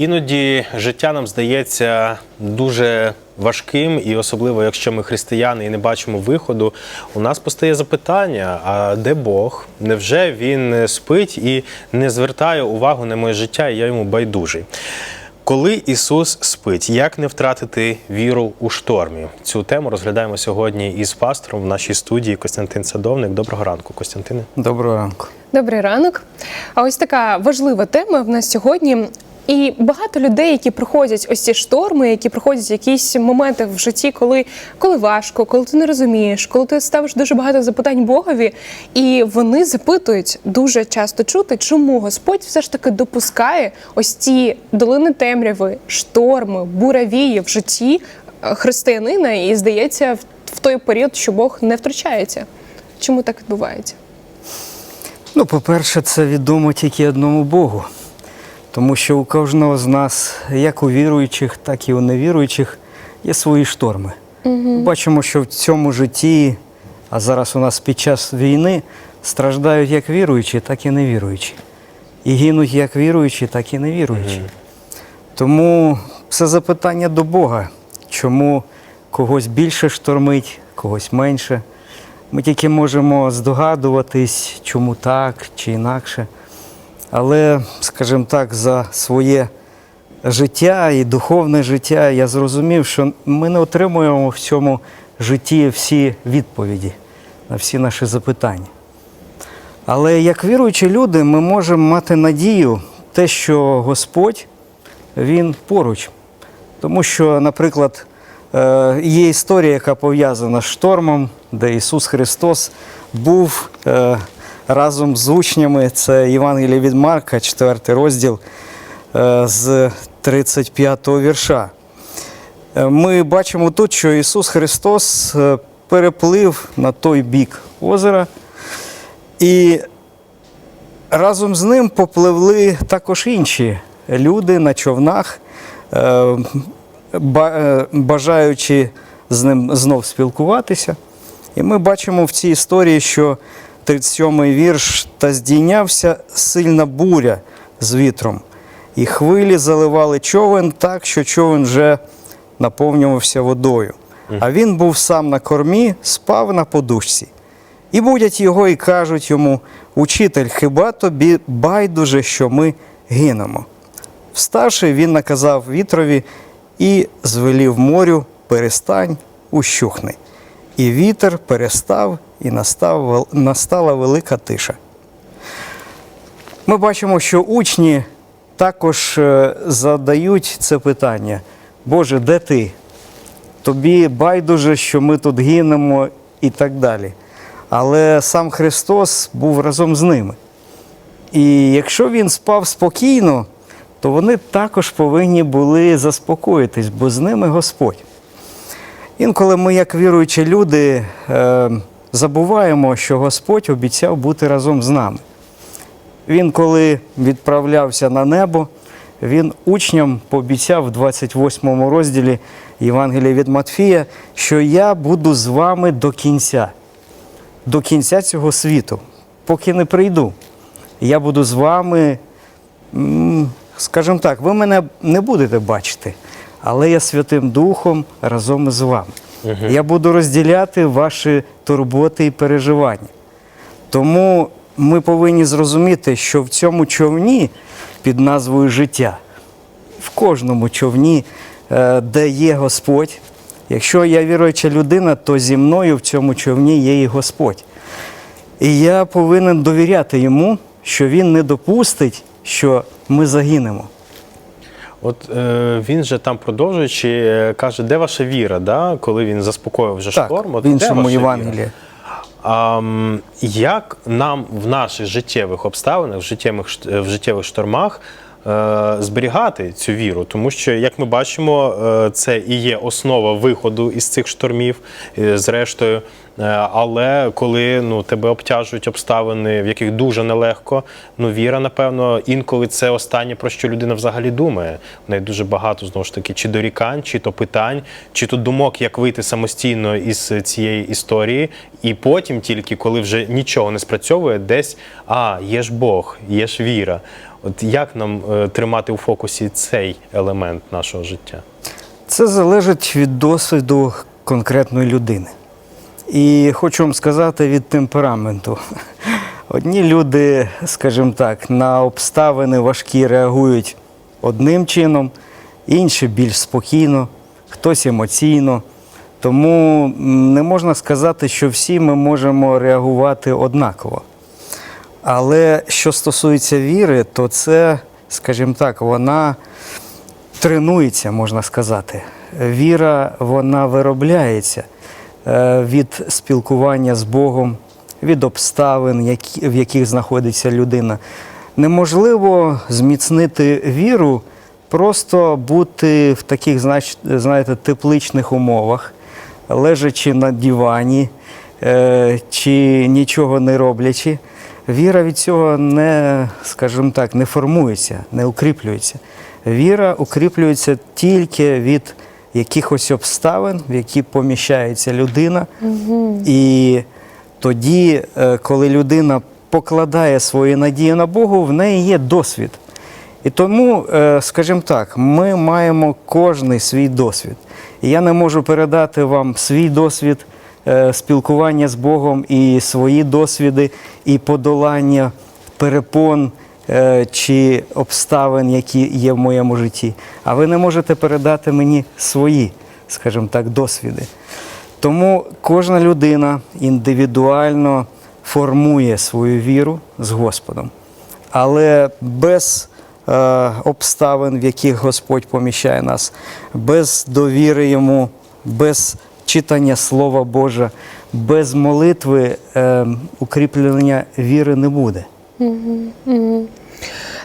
Іноді життя нам здається дуже важким, і особливо, якщо ми християни і не бачимо виходу, у нас постає запитання: а де Бог? Невже він спить і не звертає увагу на моє життя, і я йому байдужий? Коли Ісус спить, як не втратити віру у штормі? Цю тему розглядаємо сьогодні із пастором в нашій студії Костянтин Садовник. Доброго ранку, Костянтине. Доброго ранку. Добрий ранок. А ось така важлива тема в нас сьогодні. І багато людей, які проходять ось ці шторми, які проходять якісь моменти в житті, коли, коли важко, коли ти не розумієш, коли ти ставиш дуже багато запитань Богові, і вони запитують дуже часто чути, чому Господь все ж таки допускає ось ці долини темряви, шторми, буравії в житті е, християнина, і здається, в, той період, що Бог не втручається. Чому так відбувається? Ну, по-перше, це відомо тільки одному Богу. Тому що у кожного з нас, як у віруючих, так і у невіруючих, є свої шторми. Бачимо, що в цьому житті, а зараз у нас під час війни, страждають як віруючі, так і невіруючі. І гинуть як віруючі, так і невіруючі. Тому це запитання до Бога, чому когось більше штормить, когось менше. Ми тільки можемо здогадуватись, чому так чи інакше. Але, скажімо так, за своє життя і духовне життя я зрозумів, що ми не отримуємо в цьому житті всі відповіді на всі наші запитання. Але як віруючі люди, ми можемо мати надію, те, що Господь Він поруч. Тому що, наприклад, е, є історія, яка пов'язана з штормом, де Ісус Христос був е, разом з учнями. Це Євангеліє від Марка, 4 розділ е, з 35 вірша. Е, Ми бачимо тут, що Ісус Христос е, переплив на той бік озера, і разом з ним попливли також інші люди на човнах, ба- бажаючи з ним знов спілкуватися. І ми бачимо в цій історії, що 37-й вірш та здійнявся сильна буря з вітром, і хвилі заливали човен так, що човен вже наповнювався водою. А він був сам на кормі, спав на подушці. І будять його і кажуть йому: Учитель, хіба тобі байдуже, що ми гинемо? Вставши, він наказав вітрові і звелів морю, перестань, ущухни. І вітер перестав, і настав, настала велика тиша. Ми бачимо, що учні також е, задають це питання: Боже, де ти? Тобі байдуже, що ми тут гинемо і так далі. Але сам Христос був разом з ними. І якщо він спав спокійно, то вони також повинні були заспокоїтись, бо з ними Господь. Інколи ми, як віруючі люди, е, забуваємо, що Господь обіцяв бути разом з нами. Він, коли відправлявся на небо, він учням пообіцяв в 28 розділі Євангелія від Матфія, що я буду з вами до кінця, до кінця цього світу, поки не прийду. Я буду з вами, скажімо так, ви мене не будете бачити, але я Святим Духом разом з вами. Я буду розділяти ваші турботи і переживання. Тому ми повинні зрозуміти, що в цьому човні під назвою життя, в кожному човні, е, де є Господь, якщо я віруюча людина, то зі мною в цьому човні є і Господь. І я повинен довіряти йому, що він не допустить, що ми загинемо. От е, він же там продовжуючи, е, каже, де ваша віра, да? коли він заспокоїв вже Так, шторм. От в іншому Євангелії. А, як нам в наших життєвих обставинах, в життєвих, в життєвих штормах е, зберігати цю віру? Тому що, як ми бачимо, е, це і є основа виходу із цих штормів. Е, Зрештою, Е, Але коли ну тебе обтяжують обставини, в яких дуже нелегко, ну віра, напевно, інколи це останнє про що людина взагалі думає. В неї дуже багато знову ж таки, чи дорікань, чи то питань, чи то думок, як вийти самостійно із цієї історії, і потім, тільки коли вже нічого не спрацьовує, десь а є ж Бог, є ж віра. От як нам е, тримати у фокусі цей елемент нашого життя? Це залежить від досвіду конкретної людини. І хочу вам сказати від темпераменту. Одні люди, скажімо так, на обставини важкі реагують одним чином, інші більш спокійно, хтось емоційно. Тому не можна сказати, що всі ми можемо реагувати однаково. Але що стосується віри, то це, скажімо так, вона тренується, можна сказати. Віра вона виробляється від спілкування з Богом, від обставин, в яких знаходиться людина. Неможливо зміцнити віру, просто бути в таких, знаєте, тепличних умовах, лежачи на дивані е, чи нічого не роблячи. Віра від цього не, скажімо так, не формується, не укріплюється. Віра укріплюється тільки від якихось обставин, в які поміщається людина. І тоді, е, коли людина покладає свої надії на Богу, в неї є досвід. І тому, е, скажімо так, ми маємо кожний свій досвід. І я не можу передати вам свій досвід е, спілкування з Богом і свої досвіди, і подолання перепон чи обставин, які є в моєму житті. А ви не можете передати мені свої, скажімо так, досвіди. Тому кожна людина індивідуально формує свою віру з Господом. Але без е, обставин, в яких Господь поміщає нас, без довіри Йому, без читання Слова Божа, без молитви е, укріплення віри не буде.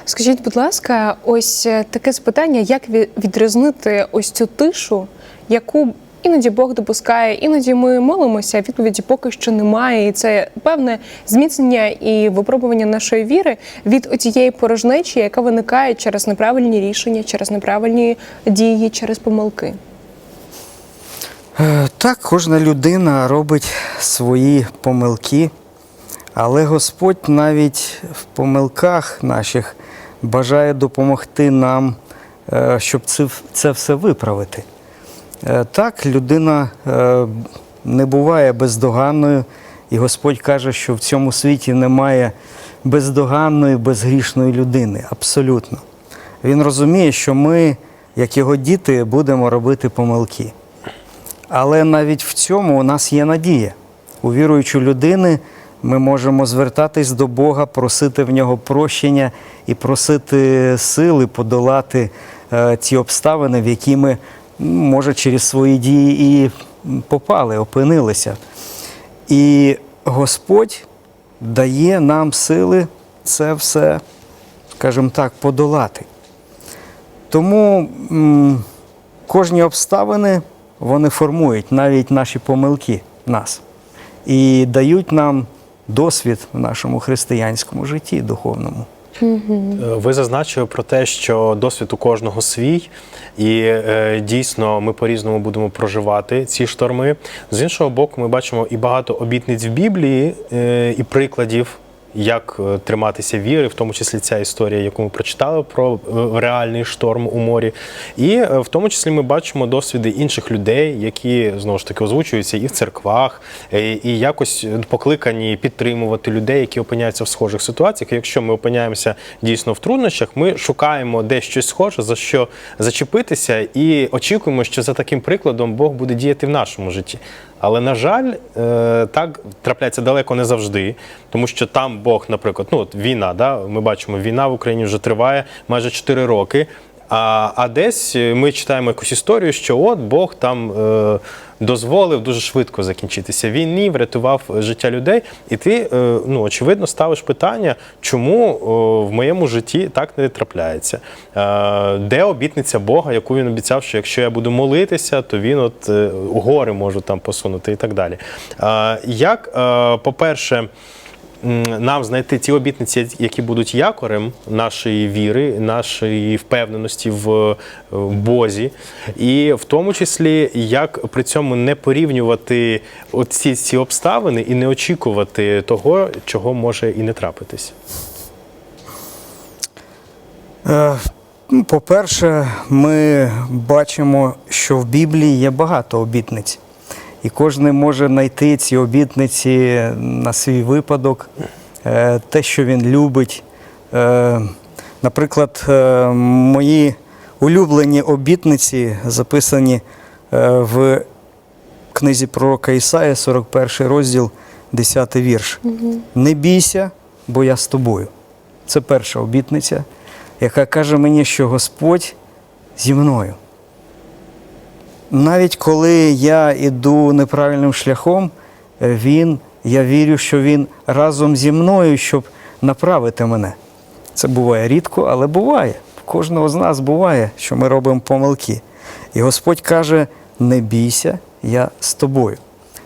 Скажіть, будь ласка, ось е, таке запитання: як відрізнити ось цю тишу, яку іноді Бог допускає, іноді ми молимося, відповіді поки що немає. І це певне зміцнення і випробування нашої віри від оцієї порожнечі, яка виникає через неправильні рішення, через неправильні дії, через помилки. Е, Так, кожна людина робить свої помилки, але Господь навіть в помилках наших бажає допомогти нам, е, щоб це, все виправити. Е, Так, людина е, не буває бездоганною, і Господь каже, що в цьому світі немає бездоганної, безгрішної людини. Абсолютно. Він розуміє, що ми, як його діти, будемо робити помилки. Але навіть в цьому у нас є надія. У віруючої людини ми можемо звертатись до Бога, просити в нього прощення і просити сили подолати е, ті обставини, в які ми, може, через свої дії і попали, опинилися. І Господь дає нам сили це все, скажімо так, подолати. Тому кожні обставини вони формують навіть наші помилки нас і дають нам досвід в нашому християнському житті духовному. Е, Ви зазначили про те, що досвід у кожного свій, і е, дійсно ми по-різному будемо проживати ці шторми. З іншого боку, ми бачимо і багато обітниць в Біблії, е, і прикладів, як е, триматися віри, в тому числі ця історія, яку ми прочитали про е, реальний шторм у морі. І е, в тому числі ми бачимо досвіди інших людей, які знову ж таки озвучуються і в церквах, і якось покликані підтримувати людей, які опиняються в схожих ситуаціях. Якщо ми опиняємося дійсно в труднощах, ми шукаємо десь щось схоже, за що зачепитися, і очікуємо, що за таким прикладом Бог буде діяти в нашому житті. Але на жаль, так трапляється далеко не завжди, тому що там Бог, наприклад, ну от війна, да, ми бачимо, війна в Україні вже триває майже 4 роки. А, а десь ми читаємо якусь історію, що от Бог там е, дозволив дуже швидко закінчитися війні, врятував життя людей. І ти, е, ну, очевидно, ставиш питання, чому е, в моєму житті так не трапляється? Е, де обітниця Бога, яку він обіцяв, що якщо я буду молитися, то він от е, гори можу там посунути і так далі. Е, як, е, по-перше, нам знайти ті обітниці, які будуть якорем нашої віри, нашої впевненості в, Бозі, і в тому числі, як при цьому не порівнювати оці ці обставини і не очікувати того, чого може і не трапитись. Е, ну, По-перше, ми бачимо, що в Біблії є багато обітниць. І кожен може знайти ці обітниці на свій випадок, е, те, що він любить. Е, Наприклад, е, мої улюблені обітниці записані в книзі пророка Ісая, 41 розділ, 10 вірш. Не бійся, бо я з тобою. Це перша обітниця, яка каже мені, що Господь зі мною. Навіть коли я іду неправильним шляхом, е, він, я вірю, що він разом зі мною, щоб направити мене. Це буває рідко, але буває. Кожного з нас буває, що ми робимо помилки. І Господь каже: не бійся, я з тобою.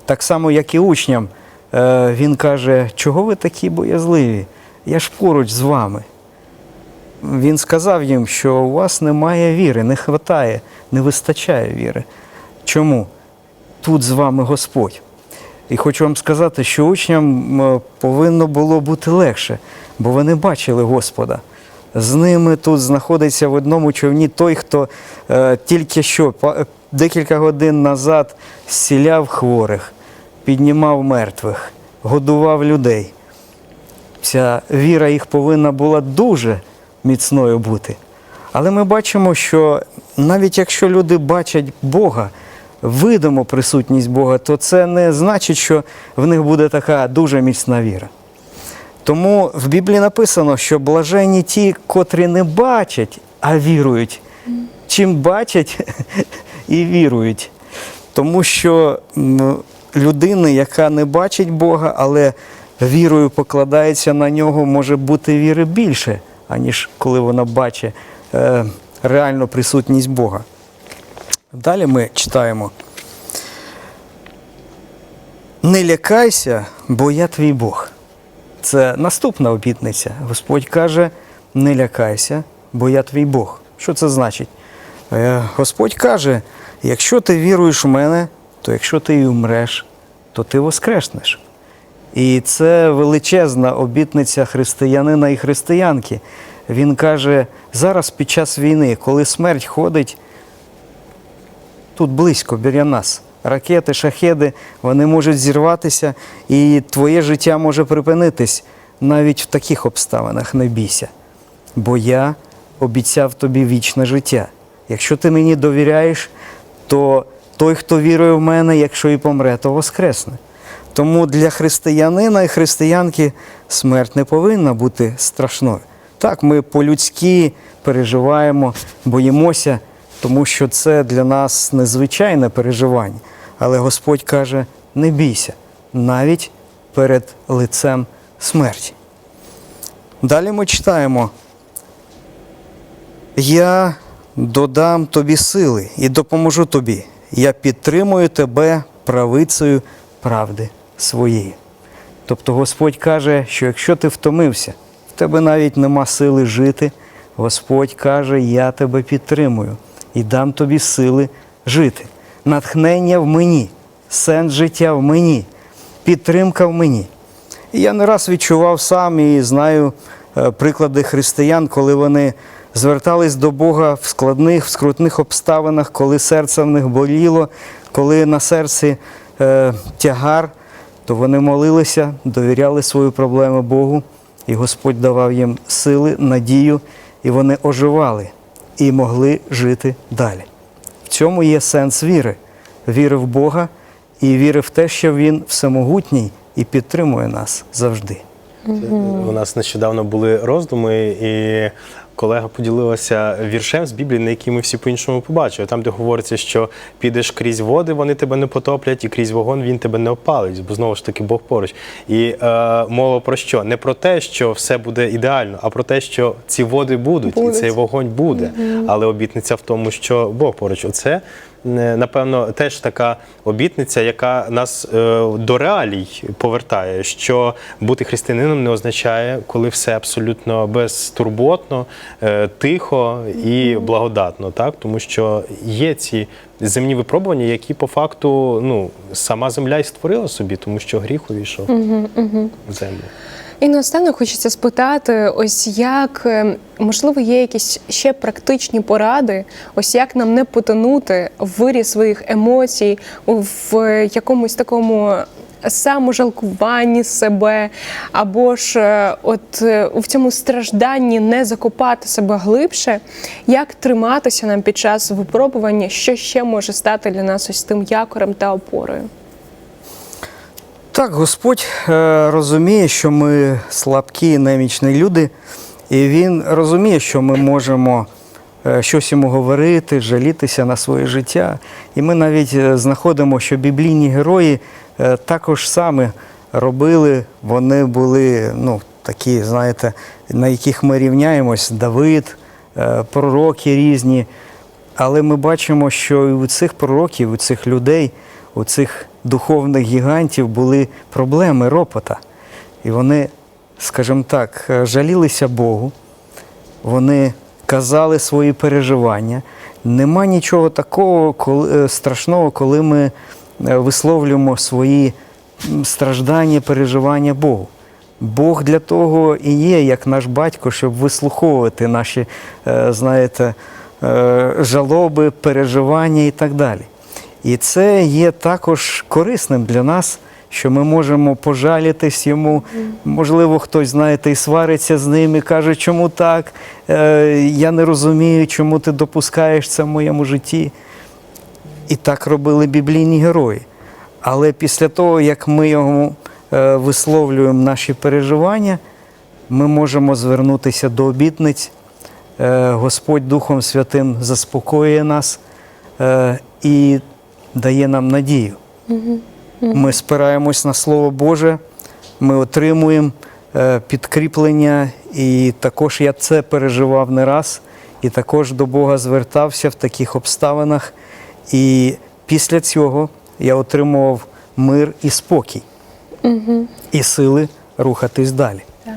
Так само, як і учням, е, Він каже, чого ви такі боязливі? Я ж поруч з вами. Він сказав їм, що у вас немає віри, не вистачає, не вистачає віри. Чому? Тут з вами Господь. І хочу вам сказати, що учням повинно було бути легше, бо вони бачили Господа. З ними тут знаходиться в одному човні той, хто е, тільки що е, декілька годин назад зціляв хворих, піднімав мертвих, годував людей. Ця віра їх повинна була дуже міцною бути. Але ми бачимо, що навіть якщо люди бачать Бога, видимо присутність Бога, то це не значить, що в них буде така дуже міцна віра. Тому в Біблії написано, що блаженні ті, котрі не бачать, а вірують. Чим бачать і вірують. Тому що людина, яка не бачить Бога, але вірою покладається на нього, може бути віри більше, аніж коли вона бачить е, реальну присутність Бога. Далі ми читаємо. Не лякайся, бо я твій Бог. Це наступна обітниця. Господь каже: не лякайся, бо я твій Бог. Що це значить? Е, Господь каже: якщо ти віруєш в мене, то якщо ти і умреш, то ти воскреснеш. І це величезна обітниця християнина і християнки. Він каже, зараз під час війни, коли смерть ходить тут близько біля нас. Ракети, шахеди, вони можуть зірватися, і твоє життя може припинитись. Навіть в таких обставинах не бійся. Бо я обіцяв тобі вічне життя. Якщо ти мені довіряєш, то той, хто вірує в мене, якщо і помре, то воскресне. Тому для християнина і християнки смерть не повинна бути страшною. Так, ми по-людськи переживаємо, боїмося, тому що це для нас незвичайне переживання. Але Господь каже: не бійся, навіть перед лицем смерті. Далі ми читаємо. Я додам тобі сили і допоможу тобі. Я підтримую тебе правицею правди своєї. Тобто Господь каже, що якщо ти втомився, в тебе навіть нема сили жити, Господь каже, я тебе підтримую і дам тобі сили жити. Натхнення в мені, сенс життя в мені, підтримка в мені. І я не раз відчував сам і знаю е, приклади християн, коли вони звертались до Бога в складних, в скрутних обставинах, коли серце в них боліло, коли на серці е, тягар, то вони молилися, довіряли свої проблеми Богу, і Господь давав їм сили, надію, і вони оживали і могли жити далі. В цьому є сенс віри, віри в Бога і віри в те, що Він всемогутній і підтримує нас завжди. У нас нещодавно були роздуми, і колега поділилася віршем з Біблії, на який ми всі по-іншому побачили. Там, де говориться, що підеш крізь води, вони тебе не потоплять, і крізь вогонь він тебе не опалить, бо знову ж таки Бог поруч. І е, мова про що? Не про те, що все буде ідеально, а про те, що ці води будуть, Будуть. і цей вогонь буде. Але обітниця в тому, що Бог поруч. Оце напевно теж така обітниця, яка нас е, до реалій повертає. Що бути християнином не означає, коли все абсолютно безтурботно, е, тихо і благодатно, так тому що є ці земні випробування, які по факту ну сама земля і створила собі, тому що гріх увійшов в землю. І наостанок хочеться спитати: ось як е, можливо є якісь ще практичні поради, ось як нам не потонути в вирі своїх емоцій, в якомусь такому. Саможалкуванні себе, або ж е, от е, в цьому стражданні не закопати себе глибше, як триматися нам під час випробування, що ще може стати для нас ось тим якорем та опорою? Так, Господь е, розуміє, що ми слабкі, немічні люди, і Він розуміє, що ми можемо е, щось йому говорити, жалітися на своє життя. І ми навіть е, знаходимо, що біблійні герої також саме робили, вони були ну, такі, знаєте, на яких ми рівняємось, Давид, пророки різні. Але ми бачимо, що і у цих пророків, у цих людей, у цих духовних гігантів були проблеми ропота. І вони, скажімо так, е, жалілися Богу, вони казали свої переживання. Нема нічого такого коли, е, страшного, коли ми е, висловлюємо свої страждання, переживання Богу. Бог для того і є, як наш батько, щоб вислуховувати наші, знаєте, жалоби, переживання і так далі. І це є також корисним для нас, що ми можемо пожалітись йому. Можливо, хтось, знаєте, і свариться з ним і каже, чому так? Е, Я не розумію, чому ти допускаєш це в моєму житті. І так робили біблійні герої. Але після того, як ми йому е, висловлюємо наші переживання, ми можемо звернутися до обітниць. Е, Господь Духом Святим заспокоює нас і дає нам надію. Ми спираємось на Слово Боже, ми отримуємо е, підкріплення, і також я це переживав не раз, і також до Бога звертався в таких обставинах. І після цього я отримував мир і спокій, і сили рухатись далі. Так.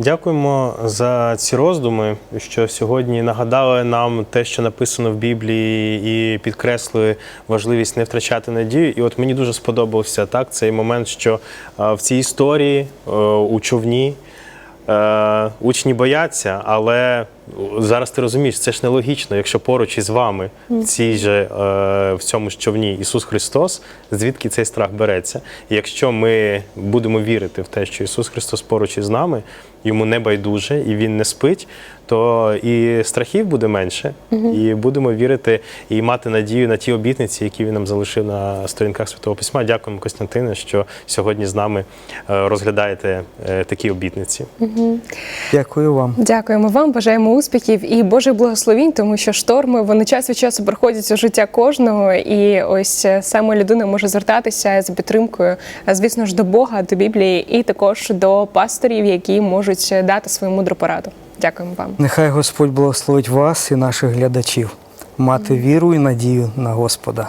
Дякуємо за ці роздуми, що сьогодні нагадали нам те, що написано в Біблії, і підкреслили важливість не втрачати надію. І от мені дуже сподобався так цей момент, що е, в цій історії е, у човні. Е, учні бояться, але зараз ти розумієш, це ж нелогічно, якщо поруч із вами в цій же е, в цьому ж човні Ісус Христос, звідки цей страх береться? І якщо ми будемо вірити в те, що Ісус Христос поруч із нами, йому не байдуже і Він не спить, то і страхів буде менше, і будемо вірити і мати надію на ті обітниці, які він нам залишив на сторінках Святого Письма. Дякуємо, Костянтине, що сьогодні з нами е, розглядаєте е, такі обітниці. Дякую вам. Дякуємо вам, бажаємо успіхів і Божих благословінь, тому що шторми вони час від часу приходять у життя кожного, і ось е, саме людина може звертатися за підтримкою, е, звісно ж, до Бога, до Біблії, і також до пасторів, які можуть е, дати свою мудру пораду. Дякуємо вам. Нехай Господь благословить вас і наших глядачів, мати віру і надію на Господа.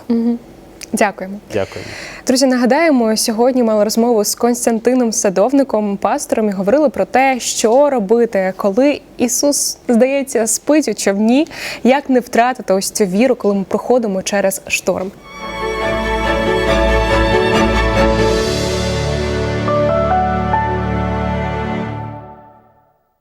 Дякуємо. Дякуємо. Друзі, нагадаємо, сьогодні мали розмову з Константином Садовником, пастором, і говорили про те, що робити, коли Ісус, здається, спить у човні, як не втратити ось цю віру, коли ми проходимо через шторм.